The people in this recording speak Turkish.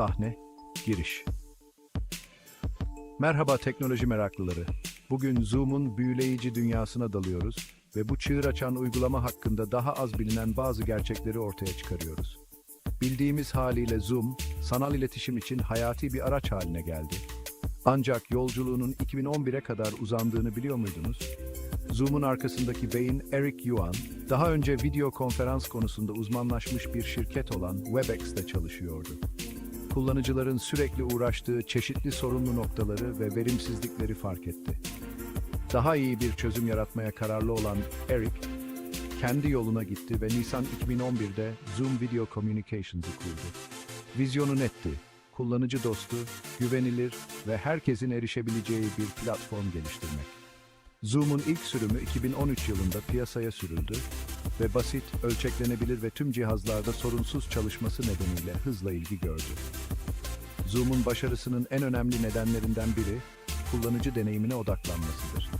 Sahne, giriş. Merhaba teknoloji meraklıları. Bugün Zoom'un büyüleyici dünyasına dalıyoruz ve bu çığır açan uygulama hakkında daha az bilinen bazı gerçekleri ortaya çıkarıyoruz. Bildiğimiz haliyle Zoom, sanal iletişim için hayati bir araç haline geldi. Ancak yolculuğunun 2011'e kadar uzandığını biliyor muydunuz? Zoom'un arkasındaki beyin Eric Yuan, daha önce video konferans konusunda uzmanlaşmış bir şirket olan Webex'te çalışıyordu. Kullanıcıların sürekli uğraştığı çeşitli sorunlu noktaları ve verimsizlikleri fark etti. Daha iyi bir çözüm yaratmaya kararlı olan Eric, kendi yoluna gitti ve Nisan 2011'de Zoom Video Communications'ı kurdu. Vizyonu netti, kullanıcı dostu, güvenilir ve herkesin erişebileceği bir platform geliştirmek. Zoom'un ilk sürümü 2013 yılında piyasaya sürüldü ve basit, ölçeklenebilir ve tüm cihazlarda sorunsuz çalışması nedeniyle hızla ilgi gördü. Zoom'un başarısının en önemli nedenlerinden biri kullanıcı deneyimine odaklanmasıdır.